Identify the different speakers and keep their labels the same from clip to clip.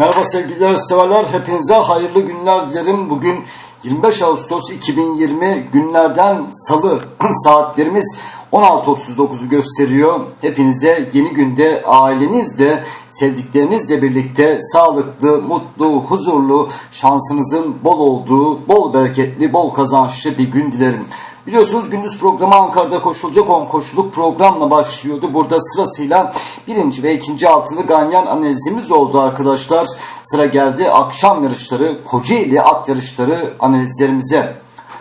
Speaker 1: Merhaba sevgili severler. Hepinize hayırlı günler dilerim. Bugün 25 Ağustos 2020 günlerden salı saatlerimiz 16.39'u gösteriyor. Hepinize yeni günde ailenizle, sevdiklerinizle birlikte sağlıklı, mutlu, huzurlu, şansınızın bol olduğu, bol bereketli, bol kazançlı bir gün dilerim. Biliyorsunuz gündüz programı Ankara'da koşulacak 10 koşuluk programla başlıyordu. Burada sırasıyla birinci ve ikinci altılı ganyan analizimiz oldu arkadaşlar. Sıra geldi akşam yarışları, Kocaeli at yarışları analizlerimize.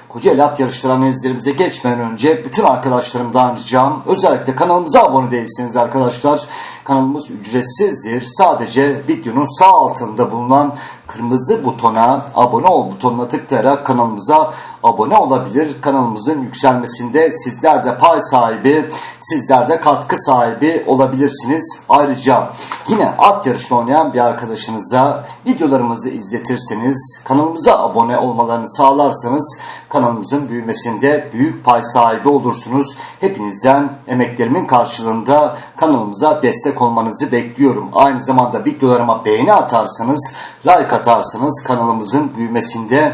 Speaker 1: Kocaeli at yarışları analizlerimize geçmeden önce bütün arkadaşlarımdan ricam özellikle kanalımıza abone değilsiniz arkadaşlar. Kanalımız ücretsizdir. Sadece videonun sağ altında bulunan kırmızı butona abone ol butonuna tıklayarak kanalımıza abone olabilir. Kanalımızın yükselmesinde sizler de pay sahibi, sizler de katkı sahibi olabilirsiniz. Ayrıca yine at yarışı oynayan bir arkadaşınıza videolarımızı izletirseniz, kanalımıza abone olmalarını sağlarsanız kanalımızın büyümesinde büyük pay sahibi olursunuz. Hepinizden emeklerimin karşılığında kanalımıza destek olmanızı bekliyorum. Aynı zamanda videolarıma beğeni atarsanız, like atarsanız kanalımızın büyümesinde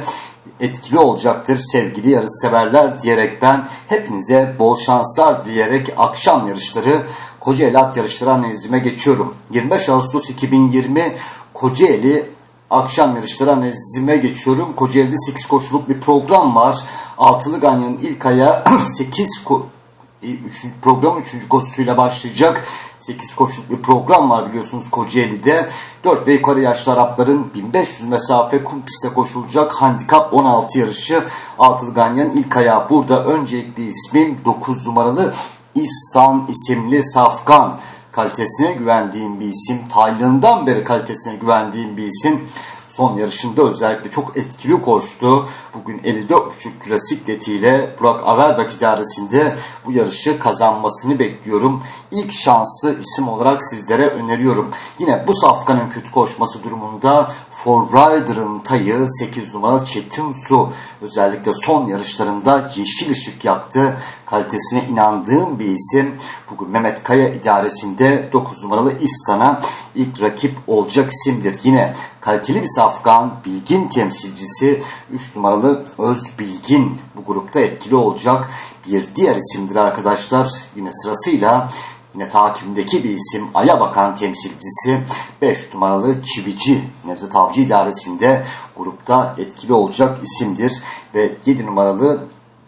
Speaker 1: etkili olacaktır sevgili yarışseverler diyerek ben hepinize bol şanslar dileyerek akşam yarışları Kocaeli at yarışları analizime geçiyorum. 25 Ağustos 2020 Kocaeli akşam yarışları analizime geçiyorum. Kocaeli'de 8 koşuluk bir program var. Altılı Ganyan'ın ilk aya 8 ko- Üç, program 3. koşusuyla başlayacak. 8 koşuluk bir program var biliyorsunuz Kocaeli'de. 4 ve yukarı yaşlı Arapların 1500 mesafe kum pistte koşulacak handikap 16 yarışı. Altılı Ganyan ilk ayağı burada. Öncelikli ismim 9 numaralı İstan isimli Safkan. Kalitesine güvendiğim bir isim. Taylığından beri kalitesine güvendiğim bir isim son yarışında özellikle çok etkili koştu. Bugün 54.5 kilo sikletiyle Burak Averbak idaresinde bu yarışı kazanmasını bekliyorum. İlk şanslı isim olarak sizlere öneriyorum. Yine bu safkanın kötü koşması durumunda For Rider'ın tayı 8 numaralı Çetin Su özellikle son yarışlarında yeşil ışık yaktı. Kalitesine inandığım bir isim. Bugün Mehmet Kaya idaresinde 9 numaralı İstan'a ilk rakip olacak isimdir. Yine kaliteli bir safkan, bilgin temsilcisi 3 numaralı Öz Bilgin bu grupta etkili olacak bir diğer isimdir arkadaşlar. Yine sırasıyla yine takimdeki bir isim Aya Bakan temsilcisi 5 numaralı Çivici Nevzat Avcı idaresinde grupta etkili olacak isimdir. Ve 7 numaralı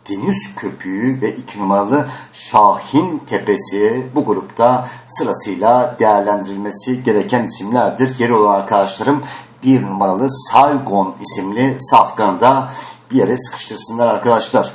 Speaker 1: Deniz Köpüğü ve 2 numaralı Şahin Tepesi bu grupta sırasıyla değerlendirilmesi gereken isimlerdir. Yeri olan arkadaşlarım 1 numaralı Saigon isimli safkanı da bir yere sıkıştırsınlar arkadaşlar.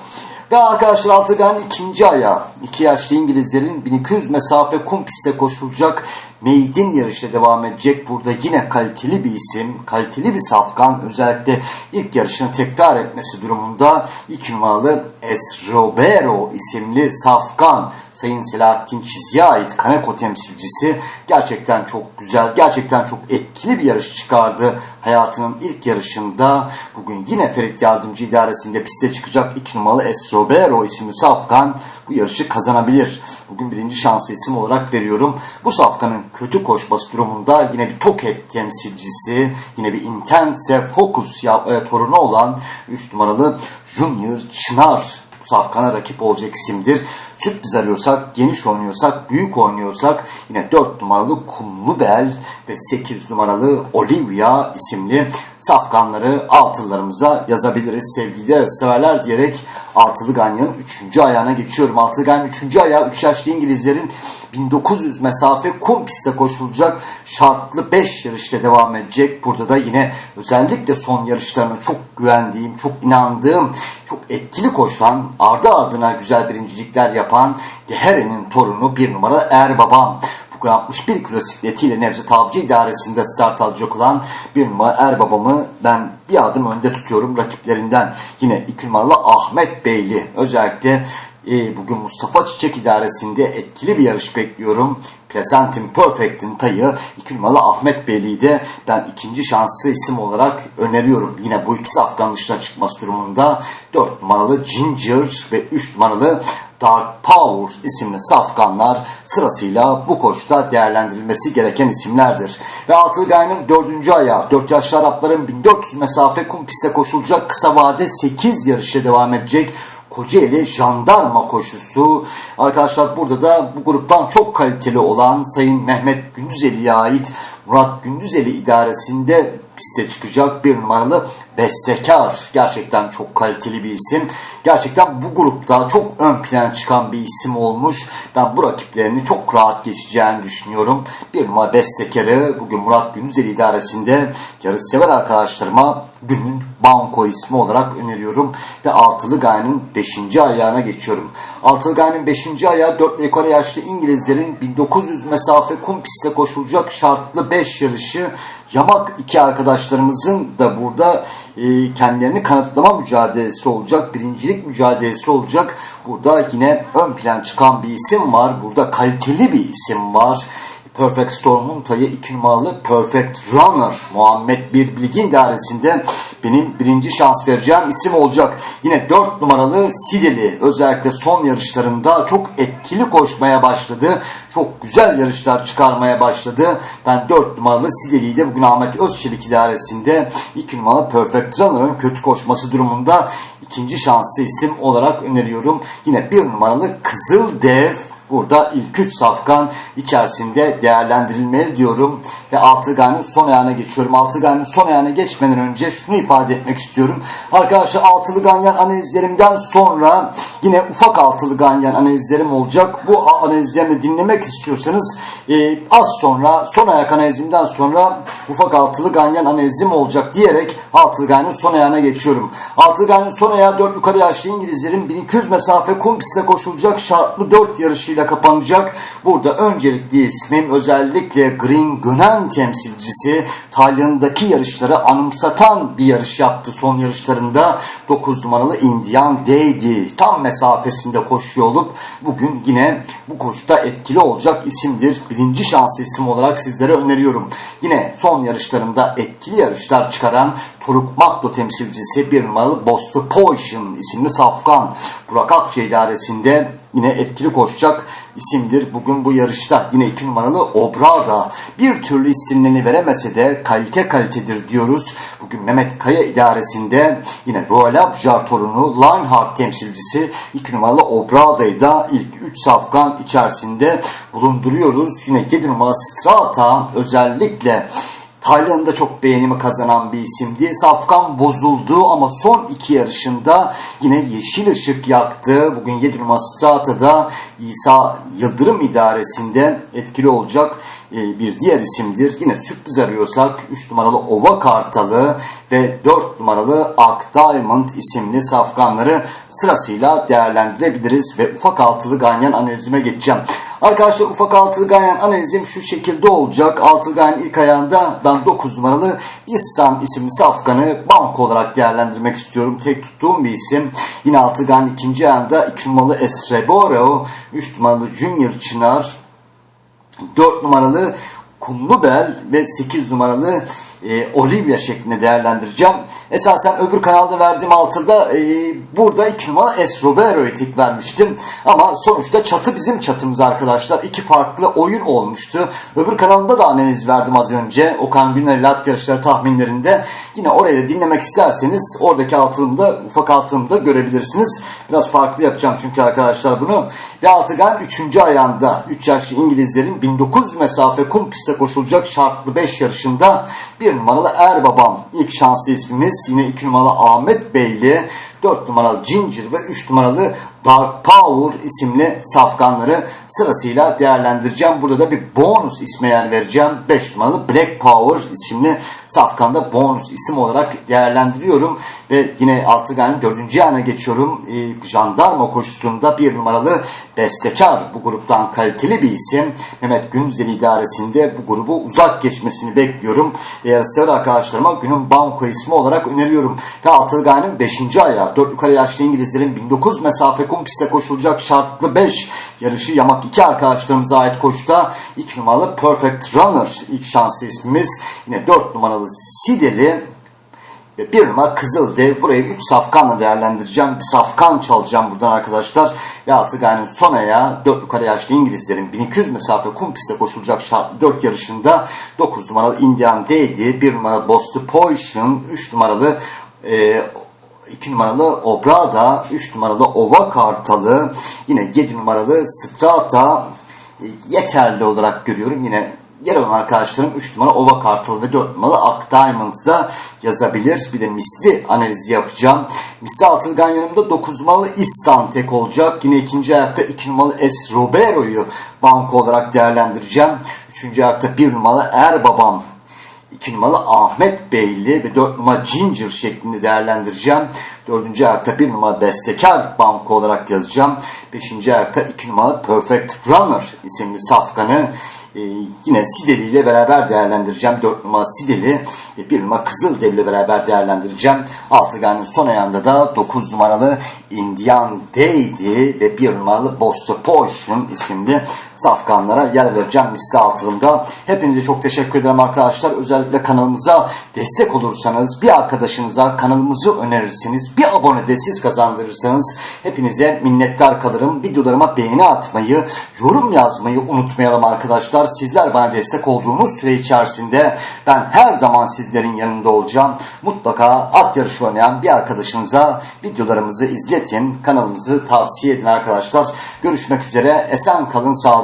Speaker 1: Ve arkadaşlar Altıgan ikinci aya. iki yaşlı İngilizlerin 1200 mesafe kum pistte koşulacak Meydin yarışta devam edecek. Burada yine kaliteli bir isim, kaliteli bir safkan. Özellikle ilk yarışını tekrar etmesi durumunda 2 numaralı Esrobero isimli safkan. Sayın Selahattin Çizgi'ye ait Kaneko temsilcisi gerçekten çok güzel, gerçekten çok etkili bir yarış çıkardı. Hayatının ilk yarışında bugün yine Ferit Yardımcı idaresinde piste çıkacak 2 numaralı Esrobero isimli safkan bu yarışı kazanabilir. Bugün birinci şanslı isim olarak veriyorum. Bu safkanın kötü koşması durumunda yine bir Toket temsilcisi, yine bir Intense Focus ya, e, torunu olan 3 numaralı Junior Çınar bu safkana rakip olacak isimdir. Sürpriz arıyorsak, geniş oynuyorsak, büyük oynuyorsak yine 4 numaralı Kumlu Bel ve 8 numaralı Olivia isimli safkanları altılarımıza yazabiliriz sevgili severler diyerek altılı ganyanın 3. ayağına geçiyorum. Altılı ganyanın 3. ayağı 3 yaşlı İngilizlerin 1900 mesafe kum pistte koşulacak şartlı 5 yarışta devam edecek. Burada da yine özellikle son yarışlarına çok güvendiğim, çok inandığım, çok etkili koşan, ardı ardına güzel birincilikler yapan Dehere'nin torunu bir numara Erbabam. Bugün 61 kilo sikletiyle Nevzat Avcı idaresinde start alacak olan bir numara Erbabam'ı ben bir adım önde tutuyorum rakiplerinden. Yine 2 numaralı Ahmet Beyli özellikle e, bugün Mustafa Çiçek idaresinde etkili bir yarış bekliyorum. Pleasant'in Perfect'in tayı 2 numaralı Ahmet Beyli'yi de ben ikinci şanslı isim olarak öneriyorum. Yine bu ikisi Afgan dışına çıkması durumunda 4 numaralı Ginger ve 3 numaralı Dark Power isimli safkanlar sırasıyla bu koşuda değerlendirilmesi gereken isimlerdir. Ve altılı gayenin dördüncü ayağı 4 yaşlı Arapların 1400 mesafe kum pistte koşulacak kısa vade 8 yarışa devam edecek. Kocaeli jandarma koşusu. Arkadaşlar burada da bu gruptan çok kaliteli olan Sayın Mehmet Gündüzeli'ye ait Murat Gündüzeli idaresinde piste çıkacak bir numaralı bestekar. Gerçekten çok kaliteli bir isim. Gerçekten bu grupta çok ön plana çıkan bir isim olmuş. Ben bu rakiplerini çok rahat geçeceğini düşünüyorum. Bir numara bestekarı bugün Murat Gündüzeli idaresinde yarış sever arkadaşlarıma günün banko ismi olarak öneriyorum. Ve altılı gayenin 5. ayağına geçiyorum. Altılı gayenin 5. ayağı 4 yukarı yaşlı İngilizlerin 1900 mesafe kum pistte koşulacak şartlı 5 yarışı Yamak iki arkadaşlarımızın da burada e, kendilerini kanıtlama mücadelesi olacak, birincilik mücadelesi olacak. Burada yine ön plan çıkan bir isim var. Burada kaliteli bir isim var. Perfect Storm'un tayı 2 numaralı Perfect Runner Muhammed Bir Bilgin dairesinde benim birinci şans vereceğim isim olacak. Yine 4 numaralı Sideli özellikle son yarışlarında çok etkili koşmaya başladı. Çok güzel yarışlar çıkarmaya başladı. Ben 4 numaralı Sideli'yi de bugün Ahmet Özçelik idaresinde 2 numaralı Perfect Runner'ın kötü koşması durumunda ikinci şanslı isim olarak öneriyorum. Yine 1 numaralı Kızıl Dev Burada ilk üç safkan içerisinde değerlendirilmeli diyorum. Ve Altıgan'ın son ayağına geçiyorum. Altıgan'ın son ayağına geçmeden önce şunu ifade etmek istiyorum. Arkadaşlar altılı ganyan analizlerimden sonra yine ufak altılı ganyan analizlerim olacak. Bu analizlerimi dinlemek istiyorsanız e, az sonra son ayak analizimden sonra ufak altılı ganyan analizim olacak diyerek altılı ganyanın son ayağına geçiyorum. Altılı ganyanın son ayağı 4 yukarı yaşlı İngilizlerin 1200 mesafe kum pistte koşulacak şartlı 4 yarışıyla kapanacak. Burada öncelikli ismim özellikle Green Gönen temsilcisi Tayland'daki yarışları anımsatan bir yarış yaptı son yarışlarında. 9 numaralı Indian Day'di. Tam mesafesinde koşuyor olup bugün yine bu koşuda etkili olacak isimdir. Birinci şanslı isim olarak sizlere öneriyorum. Yine son yarışlarında etkili yarışlar çıkaran Toruk Makdo temsilcisi bir numaralı Boston Poison isimli safkan. Burak Akçe idaresinde yine etkili koşacak isimdir. Bugün bu yarışta yine iki numaralı Obrada bir türlü isimlerini veremese de kalite kalitedir diyoruz. Bugün Mehmet Kaya idaresinde yine Royal Abjar torunu Lionheart temsilcisi iki numaralı Obrada'yı da ilk 3 safkan içerisinde bulunduruyoruz. Yine 7 numaralı Strata özellikle Tayland'da çok beğenimi kazanan bir isimdi. Safkan bozuldu ama son iki yarışında yine yeşil ışık yaktı. Bugün 7 numara Strata'da İsa Yıldırım idaresinde etkili olacak bir diğer isimdir. Yine sürpriz arıyorsak 3 numaralı Ova Kartalı ve 4 numaralı Ak Diamond isimli safkanları sırasıyla değerlendirebiliriz ve ufak altılı ganyan analizime geçeceğim. Arkadaşlar ufak altılı ganyan analizim şu şekilde olacak. Altılı ganyan ilk ayağında ben 9 numaralı İstan isimli safkanı banko olarak değerlendirmek istiyorum. Tek tuttuğum bir isim. Yine altılı ganyan ikinci ayağında 2 numaralı Esreboro, 3 numaralı Junior Çınar, 4 numaralı Kumlubel ve 8 numaralı e, Olivia şeklinde değerlendireceğim. Esasen öbür kanalda verdiğim altıda e, burada 2 numara Es Robero'yu vermiştim. Ama sonuçta çatı bizim çatımız arkadaşlar. İki farklı oyun olmuştu. Öbür kanalımda da analiz verdim az önce. Okan Güner ile at yarışları tahminlerinde. Yine oraya da dinlemek isterseniz oradaki altılımda ufak altılımda görebilirsiniz. Biraz farklı yapacağım çünkü arkadaşlar bunu. Ve altıgan 3. ayağında 3 yaşlı İngilizlerin 1900 mesafe kum pistte koşulacak şartlı 5 yarışında bir numaralı Erbabam ilk şanslı ismimiz. Yine 2 numaralı Ahmet Beyli, 4 numaralı Ginger ve 3 numaralı Dark Power isimli safkanları sırasıyla değerlendireceğim. Burada da bir bonus isme yer vereceğim. 5 numaralı Black Power isimli safkanda bonus isim olarak değerlendiriyorum. Ve yine Altıgan'ın 4. ayağına geçiyorum. E, jandarma koşusunda bir numaralı bestekar bu gruptan kaliteli bir isim. Mehmet Gündüzel idaresinde bu grubu uzak geçmesini bekliyorum. Eğer sever arkadaşlarıma günün banko ismi olarak öneriyorum. Ve Altıgan'ın 5. ayağı 4 yukarı yaşlı İngilizlerin 1900 mesafe kum pistte koşulacak şartlı 5 yarışı yamak 2 arkadaşlarımıza ait koşuda 2 numaralı Perfect Runner ilk şanslı ismimiz. Yine 4 numaralı Sideli Ve bir numara Kızıldev. Burayı 3 safkanla değerlendireceğim. Bir safkan çalacağım buradan arkadaşlar. Ve artık yani son ayağı 4 yukarı yaşlı İngilizlerin 1200 mesafe kum pistte koşulacak 4 yarışında 9 numaralı Indian Day'di. 1 numaralı Boston Poison. 3 numaralı e, 2 numaralı Obrada, 3 numaralı Ova Kartalı, yine 7 numaralı Strata e, yeterli olarak görüyorum. Yine yer olan arkadaşlarım 3 numara Ova Kartalı ve 4 numaralı Ak Diamond'da yazabilir. Bir de misli analizi yapacağım. Misli altılı yanımda 9 numaralı İstantek olacak. Yine ikinci ayakta 2 numaralı Es Robero'yu banko olarak değerlendireceğim. Üçüncü ayakta 1 numaralı Erbabam 2 numaralı Ahmet Beyli ve 4 numara Ginger şeklinde değerlendireceğim. 4. ayakta 1 numara Bestekar banko olarak yazacağım. 5. ayakta 2 numaralı Perfect Runner isimli safkanı e, yine Sideli ile beraber değerlendireceğim. 4 numara Sideli ve 1 numara Kızıldev ile beraber değerlendireceğim. Altıgan'ın son ayağında da 9 numaralı Indian Day'di ve 1 numaralı Boston Potion isimli safkanlara yer vereceğim misli altılında. Hepinize çok teşekkür ederim arkadaşlar. Özellikle kanalımıza destek olursanız, bir arkadaşınıza kanalımızı önerirsiniz, bir abone de siz kazandırırsanız hepinize minnettar kalırım. Videolarıma beğeni atmayı, yorum yazmayı unutmayalım arkadaşlar. Sizler bana destek olduğunuz süre içerisinde ben her zaman sizlerin yanında olacağım. Mutlaka at yarışı oynayan bir arkadaşınıza videolarımızı izletin, kanalımızı tavsiye edin arkadaşlar. Görüşmek üzere. Esen kalın,